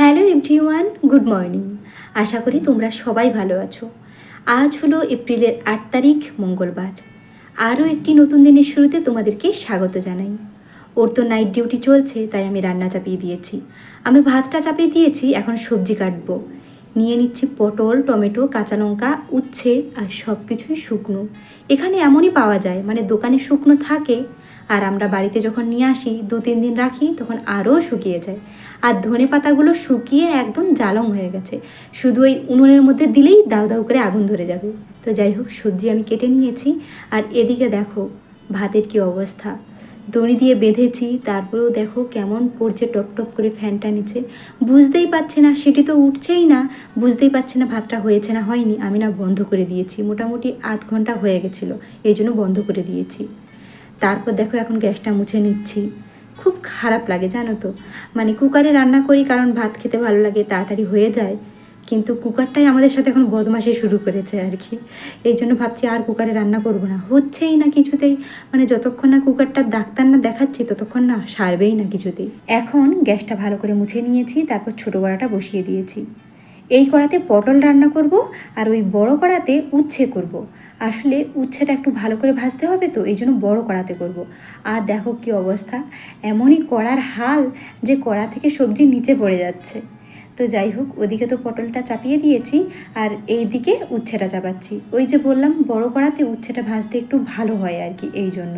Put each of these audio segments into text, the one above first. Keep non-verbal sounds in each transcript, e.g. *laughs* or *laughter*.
Hello everyone good morning. আশা করি তোমরা সবাই ভালো আছো। আজ হলো এপ্রিলের আট তারিখ, মঙ্গলবার। আরও একটি নতুন দিনের শুরুতে তোমাদেরকে স্বাগত জানাই। ওর তো নাইট ডিউটি চলছে, তাই আমি রান্না চাপিয়ে দিয়েছি। আমি ভাতটা চাপিয়ে দিয়েছি, এখন সবজি কাটবো। নিয়ে নিচ্ছি পটল, টমেটো, কাঁচা লঙ্কা, উচ্ছে আর সব কিছুই শুকনো। এখানে এমনই পাওয়া যায় মানে দোকানে শুকনো থাকে আর আমরা বাড়িতে যখন নিয়ে আসি, দু তিন দিন রাখি, তখন আরও শুকিয়ে যায়। আর ধনে পাতাগুলো শুকিয়ে একদম জালং হয়ে গেছে। শুধু ওই উনুনের মধ্যে দিলেই দাউ দাউ করে আগুন ধরে যাবে। তো যাই হোক, সবজি আমি কেটে নিয়েছি। আর এদিকে দেখো, ভাতের কি অবস্থা। দড়ি দিয়ে বেঁধেছি, তারপরেও দেখো কেমন পড়ছে টপ টপ করে ফ্যানটা নিচে। বুঝতেই পারছে না, সেটি তো উঠছেই না। বুঝতেই পারছে না ভাতটা হয়েছে না হয়নি। আমি না বন্ধ করে দিয়েছি। মোটামুটি আধ ঘণ্টা হয়ে গেছিল, এই জন্য বন্ধ করে দিয়েছি। তারপর দেখো এখন গ্যাসটা মুছে নিচ্ছি। খুব খারাপ লাগে, জানো তো। মানে কুকারে রান্না করি কারণ ভাত খেতে ভালো লাগে, তাড়াতাড়ি হয়ে যায়। কিন্তু কুকারটাই আমাদের সাথে এখন বদমাশি শুরু করেছে আর কি। এই জন্য ভাবছি আর কুকারে রান্না করব না। হচ্ছেই না কিছুতেই। মানে যতক্ষণ না কুকারটার ডাক্তার না দেখাচ্ছি, ততক্ষণ না সারবেই না কিছুতেই। এখন গ্যাসটা ভালো করে মুছে নিয়েছি, তারপর ছোটো কড়াটা বসিয়ে দিয়েছি। এই কড়াতে পটল রান্না করব আর ওই বড় কড়াতে উচ্ছে করব। আসলে উচ্ছেটা একটু ভালো করে ভাজতে হবে তো এই জন্য বড় কড়াতে করব। আর দেখো কি অবস্থা, এমনই কড়ার হাল যে কড়া থেকে সবজি নিচে পড়ে যাচ্ছে তো যাই হোক, ওদিকে তো পটলটা চাপিয়ে দিয়েছি আর এই দিকে উচ্ছেটা চাপাচ্ছি ওই যে বললাম, বড় কড়াতে উচ্ছেটা ভাজতে একটু ভালো হয় আর কি এই জন্য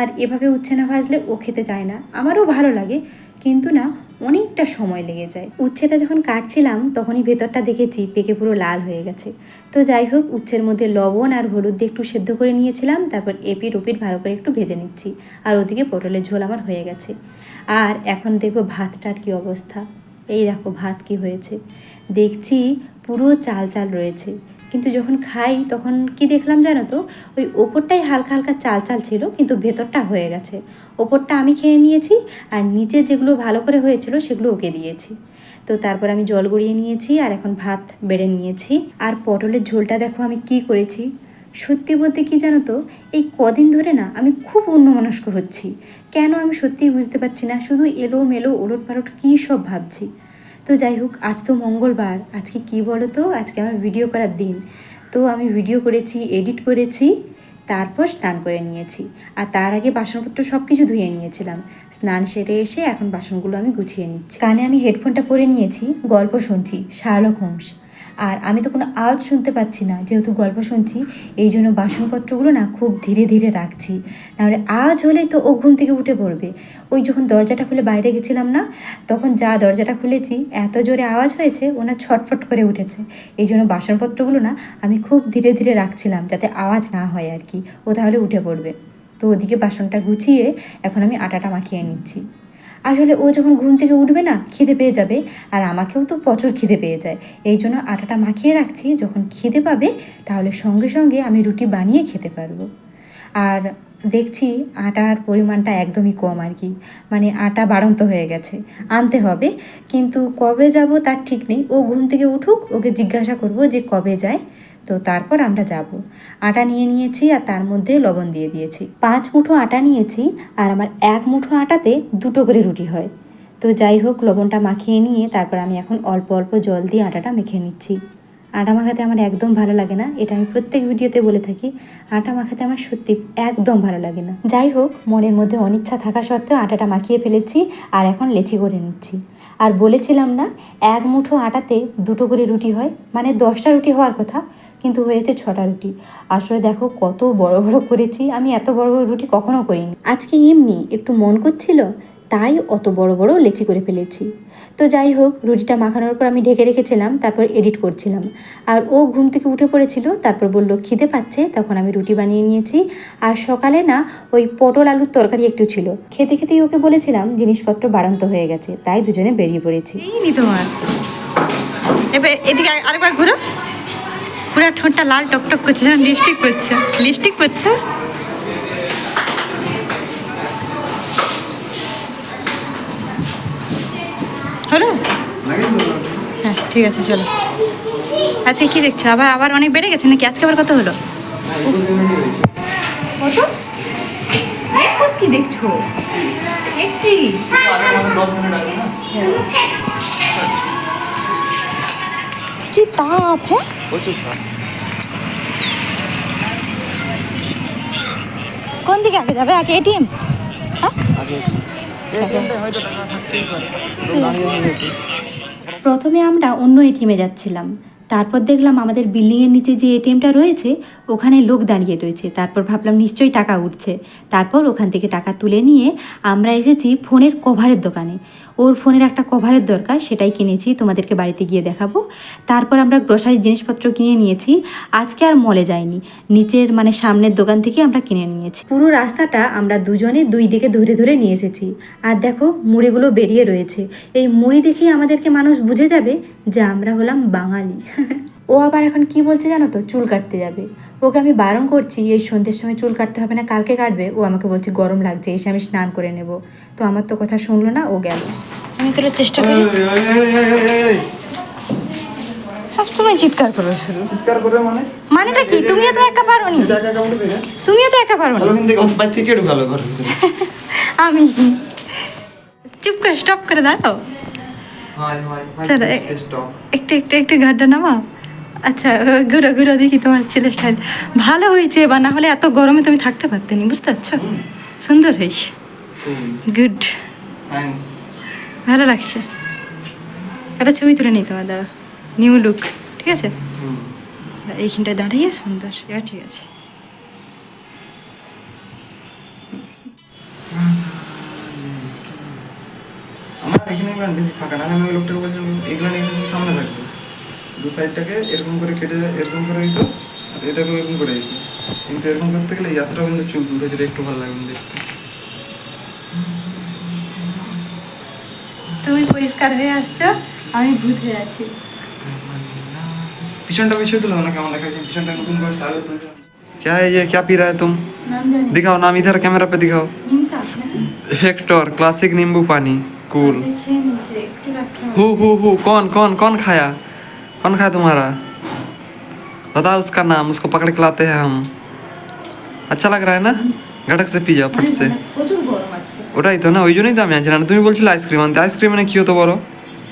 আর এভাবে উচ্ছে না ভাজলে ও খেতে চায় না, আমারও ভালো লাগে কিন্তু না অনেকটা সময় লেগে যায়। উচ্ছেটা যখন কাটছিলাম, তখনই ভেতরটা দেখেছি পেকে পুরো লাল হয়ে গেছে। তো যাই হোক, উচ্ছের মধ্যে লবণ আর হলুদ দিয়ে একটু সেদ্ধ করে নিয়েছিলাম, তারপর এপিট ওপিট ভালো করে একটু ভেজে নিচ্ছি। আর ওদিকে পটলের ঝোল আমার হয়ে গেছে। আর এখন দেখব ভাতটার কি অবস্থা। এই দেখো ভাত কি হয়েছে। দেখছি পুরো চাল চাল রয়েছে। কিন্তু যখন খাই, তখন কি দেখলাম জানো তো? ওই ওপরটাই হালকা হালকা চাল চাল ছিল, কিন্তু ভেতরটা হয়ে গেছে। ওপরটা আমি খেয়ে নিয়েছি, আর নিচে যেগুলো ভালো করে হয়েছিল সেগুলো ওকে দিয়েছি। তো তারপর আমি জল গড়িয়ে নিয়েছি, আর এখন ভাত বেড়ে নিয়েছি। আর পটলের ঝোলটা দেখো আমি কি করেছি। সত্যি বলতে কি জানো তো, এই কদিন ধরে না আমি খুব অন্যমনস্ক হচ্ছি। কেন আমি সত্যিই বুঝতে পারছি না? শুধু এলো মেলো ওলট পালট কী সব ভাবছি? তো যাই হোক, আজ তো মঙ্গলবার। আজকে কি বলো তো আজকে আমার ভিডিও করার দিন। তো আমি ভিডিও করেছি এডিট করেছি, তারপর স্নান করে নিয়েছি। আর তার আগে বাসনপত্র সব কিছু ধুয়ে নিয়েছিলাম। স্নান সেরে এসে এখন বাসনগুলো আমি গুছিয়ে নিচ্ছি। কানে আমি হেডফোনটা পরে নিয়েছি, গল্প শুনছি, শার্লক হোমস। আর আমি তো কোনো আওয়াজ শুনতে পাচ্ছি না। যেহেতু গল্প শুনছি, এই জন্য বাসনপত্রগুলো না খুব ধীরে ধীরে রাখছি। নাহলে আওয়াজ হলেই তো ও ঘুম থেকে উঠে পড়বে। ওই যখন দরজাটা খুলে বাইরে গেছিলাম না, তখন যা দরজাটা খুলেছি, এত জোরে আওয়াজ হয়েছে ওনার ছটফট করে উঠেছে। এই জন্য বাসনপত্রগুলো না আমি খুব ধীরে ধীরে রাখছিলাম, যাতে আওয়াজ না হয় আর কি। ও তাহলে উঠে পড়বে। তো ওদিকে বাসনটা গুছিয়ে এখন আমি আটাটা মাখিয়ে নিচ্ছি। আসলে ও যখন ঘুম থেকে উঠবে না, খিদে পেয়ে যাবে। আর আমাকেও তো প্রচুর খিদে পেয়ে যায়। এই জন্য আটাটা মাখিয়ে রাখছি। যখন খিদে পাবে, তাহলে সঙ্গে সঙ্গে আমি রুটি বানিয়ে খেতে পারব। আর দেখছি আটার পরিমাণটা একদমই কম আর কি। মানে আটা বাড়ন্ত হয়ে গেছে। আনতে হবে। কিন্তু কবে যাব তার ঠিক নেই। ও ঘুম থেকে উঠুক, ওকে জিজ্ঞাসা করব যে কবে যায়। তো তারপর আমরা যাব। আটা নিয়ে নিয়েছি আর তার মধ্যে লবণ দিয়ে দিয়েছি। পাঁচ মুঠো আটা নিয়েছি আর আমার এক মুঠো আটাতে দুটো করে রুটি হয়। তো যাই হোক, লবণটা মাখিয়ে নিয়ে তারপর আমি এখন অল্প অল্প জল দিয়ে আটাটা মেখে নিচ্ছি। আটা মাখাতে আমার একদম ভালো লাগে না, এটা আমি প্রত্যেক ভিডিওতে বলে থাকি। আটা মাখাতে আমার সত্যি একদম ভালো লাগে না। যাই হোক, মনের মধ্যে অনিচ্ছা থাকা সত্ত্বেও আটাটা মাখিয়ে ফেলেছি আর এখন লেচি করে নিচ্ছি। আর বলেছিলাম না, এক মুঠো আটাতে দুটো করে রুটি হয় মানে দশটা রুটি হওয়ার কথা। কিন্তু হয়েছে ছটা রুটি। আসলে দেখো কত বড় বড় করেছি, আমি এত বড় বড় রুটি কখনো করিনি। আজকে এমনি একটু মন করছিল, তাই অত বড় বড় লেচি করে ফেলেছি। তো যাই হোক, রুটিটা মাখানোর পর আমি ঢেকে রেখেছিলাম, তারপর এডিট করছিলাম। আর ও ঘুম থেকে উঠে পড়েছিল, তারপর বলল, খিদে পাচ্ছে? তখন আমি রুটি বানিয়ে নিয়েছি। আর সকালে না, ওই পটল আলুর তরকারি একটু ছিল। খেতে খেতেই ওকে বলেছিলাম, জিনিসপত্র বাড়ন্ত হয়ে গেছে, তাই দুজনে বেরিয়ে পড়েছি। তোমার। এবার এদিকে আরেকবার ঘুরো। পুরো ঠোঁটটা লাল টকটক করছে যেন লিপস্টিক করছে। লিপস্টিক করছে? হলো? হ্যাঁ ঠিক আছে চলো। আজকে কি দেখছ? আবার আবার অনেক বেড়ে গেছে নাকি? আজকে আবার কত হলো? কত? কি দেখছ? একত্রিশ। কি তাপ হ্যাঁ? প্রচুর খারাপ কোন দিকে আগে যাবে? আগে এটিএম তো দাঁড়িয়ে রয়েছে প্রথমে আমরা অন্য এটিএমে যাচ্ছিলাম। তারপর দেখলাম আমাদের বিল্ডিংয়ের নিচে যে এটিএমটা রয়েছে ওখানে লোক দাঁড়িয়ে রয়েছে। তারপর ভাবলাম নিশ্চয়ই টাকা উঠছে। তারপর ওখান থেকে টাকা তুলে নিয়ে আমরা এসেছি ফোনের কভারের দোকানে। ওর ফোনের একটা কভারের দরকার, সেটাই কিনেছি, তোমাদেরকে বাড়িতে গিয়ে দেখাবো। তারপর আমরা গ্রসারি জিনিসপত্র কিনে নিয়েছি, আজকে আর মলে যাইনি। নিচের মানে সামনের দোকান থেকে আমরা কিনে নিয়েছি। পুরো রাস্তাটা আমরা দুজনে দুই দিকে ধরে ধরে নিয়ে এসেছি। আর দেখো, মুড়িগুলো বেরিয়ে রয়েছে। এই মুড়ি দেখেই আমাদেরকে মানুষ বুঝে যাবে যে আমরা হলাম বাঙালি। *laughs* ও আবার এখন কি বলছে জানো তো? চুল কাটতে যাবে। ওকে আমি বারণ করছি এই সন্ধ্যের সময় চুল কাটতে হবে না কালকে কাটবে। ও আমাকে বলছে গরম লাগছে এসে আমি স্নান করে নেব। তো আমার তো কথা শুনলো না ও গেল। আমি তোর চেষ্টা করি। সবসময় চিৎকার করবে শুধু। চিৎকার করে মানে? মানেটা কি? তুমিও তো একা পারো নি তুমিও তো একা পারো আমি চুপ করে স্টপ করে দাঁড়াও। চলো, একটু একটু একটু গাড্ডা নামা আচ্ছা ঘুরো ঘুরো দেখি তোমার ছেলে স্টাইল ভালো হয়েছে বা না হলে এত গরমে তুমি থাকতে পারতে নি বুঝতে পারছ সুন্দর হয়েছে। গুড ভালো লাগছে। একটা ছবি তুলে নিই তোমার দ্বারা নিউ লুক ঠিক আছে? এইখানটায় দাঁড়িয়ে সুন্দর এবার ঠিক আছে। আমার এখানে বেশি ফাঁকা না আমি ওই লোকটাকে বলছিলাম এগুলো নিয়ে সামনে থাকবে। দু সাইডটাকে এরকম করে কেটে এরকম করে দিত আর এটাকে এরকম করে দিত কিন্তু এরকম করতে গেলে এই এতটা কিন্তু চুল তুলতে যেটা একটু ভালো লাগবে দেখতে তুমি পরিষ্কার হয়ে আসছো আমি ভূত হয়ে আছি পিছনটা পিছিয়ে তুলো না কেমন দেখাচ্ছে পিছনটা নতুন করে স্টাইল তুলছে क्या है ये क्या पी रहा है तुम নাম জানি दिखाओ नाम इधर कैमरा पे दिखाओ নিমকা নাকি हेक्टर क्लासिक नींबू पानी कूल খেয়ে নিয়েছে একটু লাগছে আমার। हु हु हु कौन कौन कौन खाया कौन खाया तुम्हारा बताओ उसका नाम उसको पकड़ के लाते हैं हम अच्छा लग रहा है ना घटक से पी जाओ फट से আচ্ছা, প্রচুর গরম আজকে ওটাই তো না ওই জন্যই তো আমি আনছি না তুমি বলছিলে আইসক্রিম আনতে আইসক্রিম মানে কি হতো বড়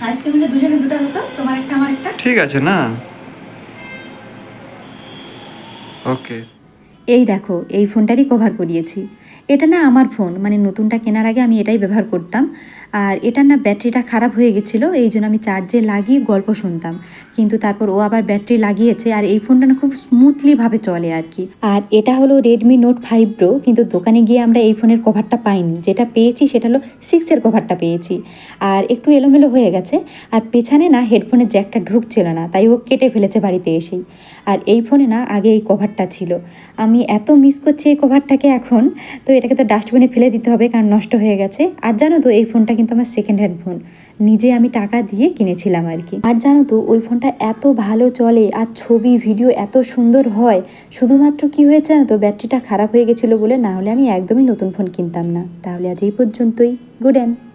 আইসক্রিম হলে দুজনে দুটো হতো তোমার একটা আমার একটা ঠিক আছে না ওকে এই দেখো এই ফোনটারই কভার করিয়েছি এটা না আমার ফোন মানে নতুনটা কেনার আগে আমি এটাই ব্যবহার করতাম আর এটার না ব্যাটারিটা খারাপ হয়ে গেছিলো এই জন্য আমি চার্জে লাগিয়ে গল্প শুনতাম কিন্তু তারপর ও আবার ব্যাটারি লাগিয়েছে আর এই ফোনটা না খুব স্মুথলিভাবে চলে আর কি। আর এটা হলো রেডমি নোট ফাইভ প্রো কিন্তু দোকানে গিয়ে আমরা এই ফোনের কভারটা পাইনি। যেটা পেয়েছি সেটা হলো সিক্সের কভারটা পেয়েছি। আর একটু এলোমেলো হয়ে গেছে, আর পেছনে না হেডফোনের জ্যাকটা ঢুকছিল না, তাই ও কেটে ফেলেছে বাড়িতে এসেই। আর এই ফোনে না আগে এই কভারটা ছিল। আমি এত মিস করছি এই কভারটাকে এখন, তো এটাকে তো ডাস্টবিনে ফেলে দিতে হবে কারণ নষ্ট হয়ে গেছে। আর জানো তো এই ফোনটা কিন্তু আমার সেকেন্ড হ্যান্ড ফোন নিজে আমি টাকা দিয়ে কিনেছিলাম আর কি। আর জানো তো, ওই ফোনটা এত ভালো চলে আর ছবি, ভিডিও এত সুন্দর হয়, শুধুমাত্র কি হয়েছে জানো তো, ব্যাটারিটা খারাপ হয়ে গেছিল বলে না হলে আমি একদমই নতুন ফোন কিনতাম না। তাহলে আজ এই পর্যন্তই। Good and